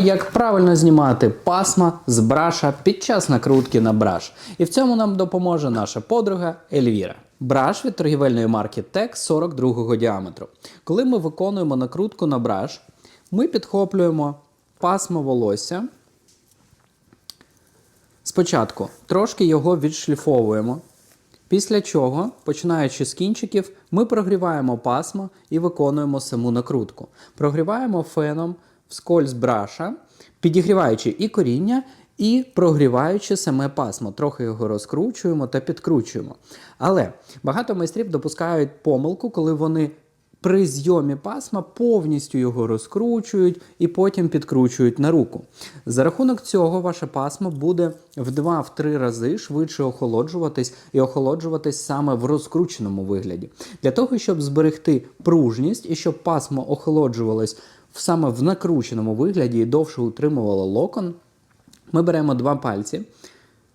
Як правильно знімати пасма з браша під час накрутки на браш. І в цьому нам допоможе наша подруга Ельвіра. Браш від торгівельної марки Tech 42 діаметру. Коли ми виконуємо накрутку на браш, ми підхоплюємо пасмо волосся. Спочатку трошки його відшліфовуємо. Після чого, починаючи з кінчиків, ми прогріваємо пасмо і виконуємо саму накрутку. Прогріваємо феном вскользь браша, підігріваючи і коріння, і прогріваючи саме пасмо. Трохи його розкручуємо та підкручуємо. Але багато майстрів допускають помилку, коли вони при зйомі пасма повністю його розкручують і потім підкручують на руку. За рахунок цього ваше пасмо буде в 2-3 рази швидше охолоджуватись і охолоджуватись саме в розкрученому вигляді. Для того, щоб зберегти пружність і щоб пасмо охолоджувалось саме в накрученому вигляді і довше утримувало локон, ми беремо два пальці,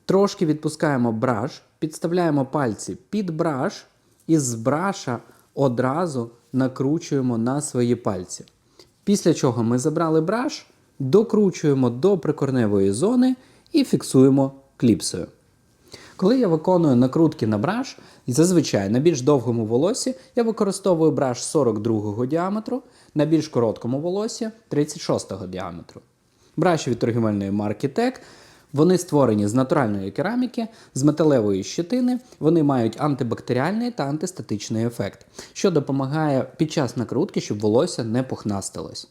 трошки відпускаємо браш, підставляємо пальці під браш і з браша одразу накручуємо на свої пальці. Після чого ми забрали браш, докручуємо до прикорневої зони і фіксуємо кліпсою. Коли я виконую накрутки на браш, і зазвичай на більш довгому волосі я використовую браш 42-го діаметру, на більш короткому волосі 36-го діаметру. Браші від торгівельної марки Tech. Вони створені з натуральної кераміки, з металевої щитини. Вони мають антибактеріальний та антистатичний ефект, що допомагає під час накрутки, щоб волосся не пухнастилось.